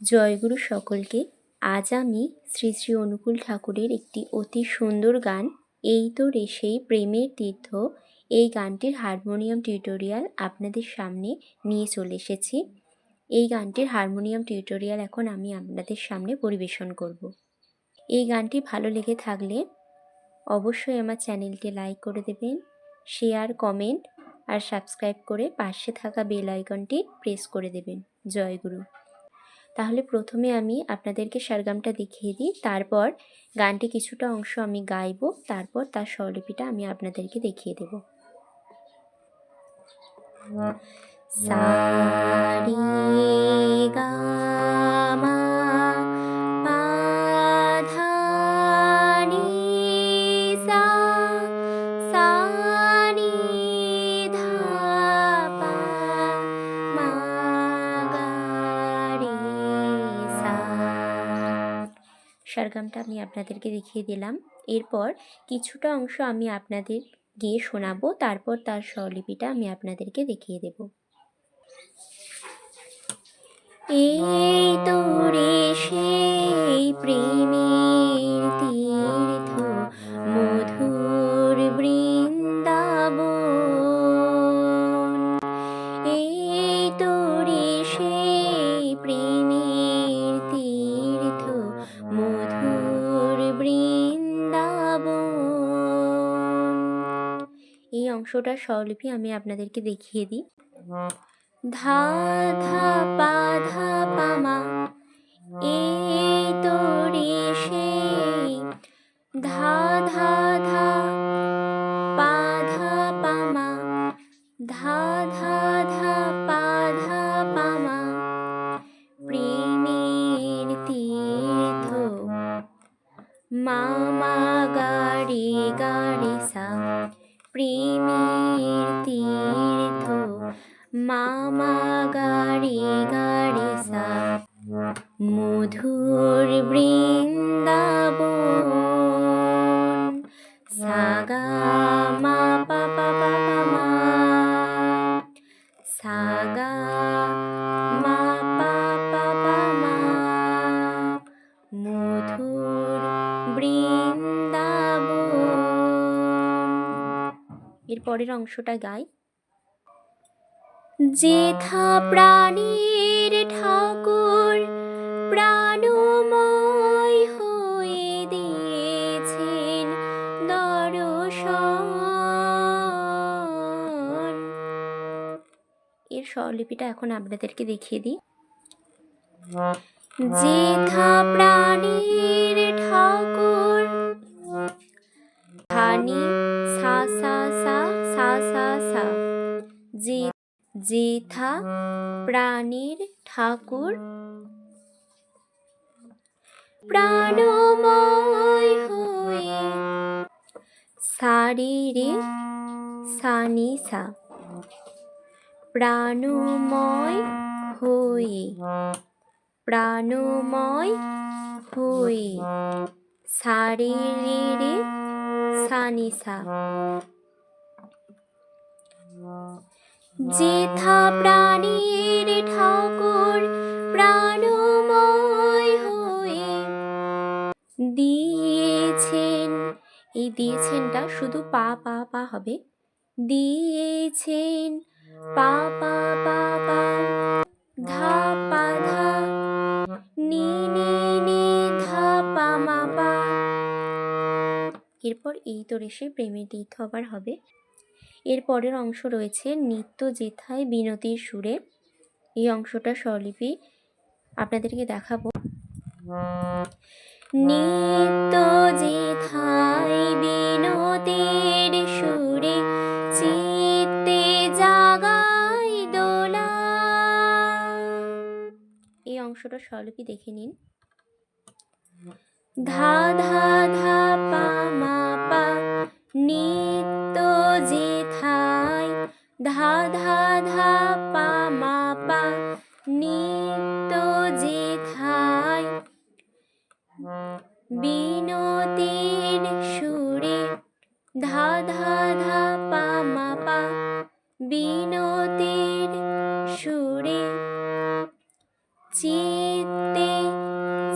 জয়গুরু সকলকে আজ আমি শ্রী শ্রী অনুকূল ঠাকুরের একটি অতি সুন্দর গান, এই তো রে সেই প্রেমের তীর্থ, এই গানটির হারমোনিয়াম টিউটোরিয়াল আপনাদের সামনে নিয়ে চলে এসেছি। এই গানটির হারমোনিয়াম টিউটোরিয়াল এখন আমি আপনাদের সামনে পরিবেশন করব। এই গানটি ভালো লেগে থাকলে অবশ্যই আমার চ্যানেলটি লাইক করে দেবেন, শেয়ার, কমেন্ট আর সাবস্ক্রাইব করে পাশে থাকা বেল আইকনটি প্রেস করে দেবেন। জয়গুরু। তাহলে প্রথমে আমি আপনাদেরকে সারগামটা দেখিয়ে দিই। তারপর গানটি কিছুটা অংশ আমি গাইব তারপর তার স্বরলিপিটা আমি আপনাদেরকে দেখিয়ে দেব। সারি সারগামটা আমি আপনাদেরকে দেখিয়ে দিলাম। এরপর কিছুটা অংশ আমি আপনাদের গিয়ে শোনাবো, তারপর তার স্বরলিপিটা আমি আপনাদেরকে দেখিয়ে দেব। এই তো এই অংশটার স্বরলিপি আমি আপনাদেরকে দেখিয়ে দিই। ধা ধা, পা ধা, পা, মা এই তো, রে ধা ধা ধা, পা ধা, পা, মা, ধা ধা ধা, পা ধা, পা, মা, প্রেমের তীর্থ মামা গাড়ি গাড়ি সা প্রেমের তীর্থ। মামা গাড়ি গাড়ি সা। মধুর বৃন্দাবন। সাগা এর পরের অংশটা গাই। যেথা প্রাণীর ঠাকুর প্রাণময় হয়ে দিয়েছেন দর্শন। এর স্বরলিপিটা এখন আপনাদেরকে দেখিয়ে দিই। যেথা প্রাণীর ঠাকুর ধানি সা সা সা যে যেথা প্রাণীর ঠাকুর। প্রাণময় হয়ে শারীরে সানি সা প্রাণময় হয়ে প্রাণময় হয়ে শারীরে সানিসা। যেথা প্রাণীর ঠাকুর প্রাণময় হয়ে দিয়েছেন। এই দিয়েছেনটা শুধু পা পা পা হবে। দিয়েছেন পা পা পা পা, ধা পা, ধা, নি নি নি, ধা, পা, মা, পা। এরপর এই তো রেসে প্রেমের আবার হবে। এর পরের অংশ রয়েছে নিত্য জেথায় বিনতির সুরে। এই অংশটা স্বরলিপি আপনাদেরকে দেখাবো। নিত্য জেথায় বিনতির সুরে চিত্তে জাগাই দোলা। এই অংশটা স্বরলিপি দেখে নিন। ধা ধা ধা পা মা পা। নিত্য যেথায় ধা ধা ধা, পা, মা, পা, নিত্য যেথায় বিনতির সুরে ধা ধা ধা, পা, মা, পা বিনতির সুরে চিত্তে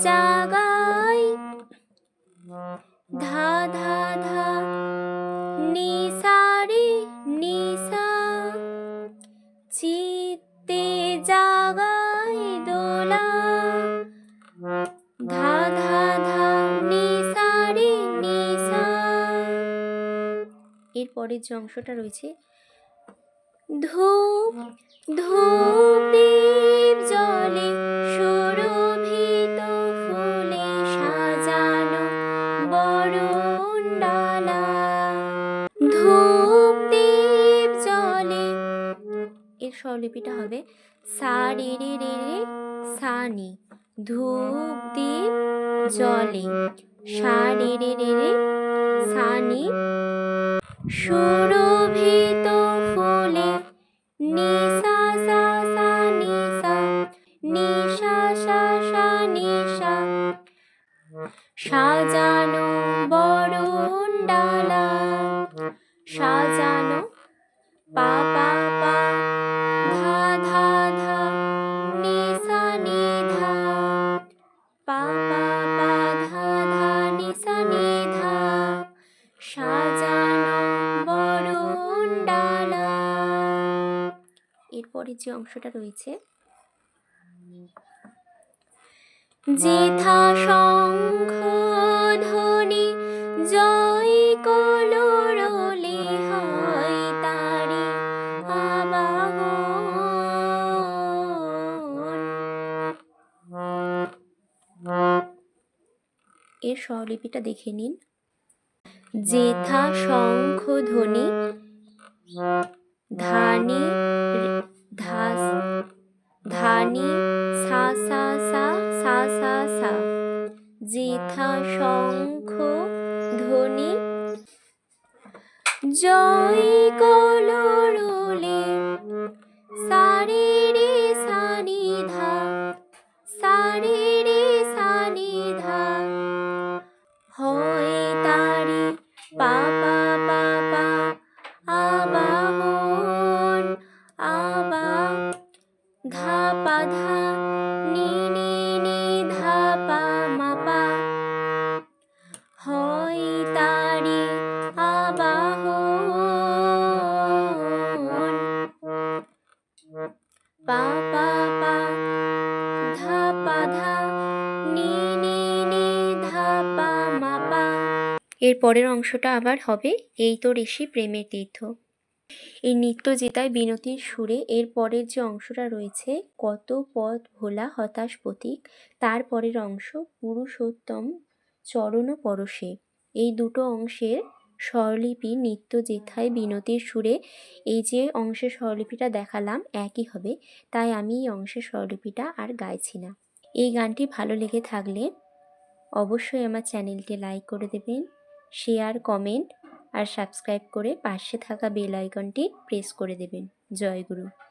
জাগাই ধা এরপরের যে অংশটা রয়েছে। ধূপ ধূপ দীপ জলে সুরভিত ফুলে সাজানো বরণ ডালা। ধূপ দীপ জলে এর স্বরলিপিটা হবে সা রে রে রে রে সা নি। ধূপ দীপ জলে সা রে রে রে রে সা নি। সুরভিত এরপরে যে অংশটা রয়েছে। যেথা শঙ্খ ধ্বনি জয় কলরলে হয় তারি এর স্বরলিপিটা দেখে নিন। যেথা শঙ্খ ধ্বনি ধানি ধাস ধানি সা সা সা সা সা সা। জিথা শঙ্খ ধ্বনি। জয় কলরলে এর পরের অংশটা আবার হবে এই তো ঋষি প্রেমের তীর্থ। এই নৃত্য জেতায় বিনতির সুরে এর পরের যে অংশটা রয়েছে, কত পথ ভোলা হতাশ প্রতীক তার পরের অংশ পুরুষোত্তম চরণ পরশে এই দুটো অংশের স্বরলিপি নৃত্য জেথায় বিনতির সুরে এই যে অংশের স্বরলিপিটা দেখালাম একই হবে, তাই আমি এই অংশের স্বরলিপিটা আর গাইছি না। এই গানটি ভালো লেগে থাকলে অবশ্যই আমার চ্যানেলটি লাইক করে দেবেন। শেয়ার কমেন্ট আর সাবস্ক্রাইব করে পাশে থাকা বেল আইকনটি প্রেস করে দেবেন। জয় গুরু।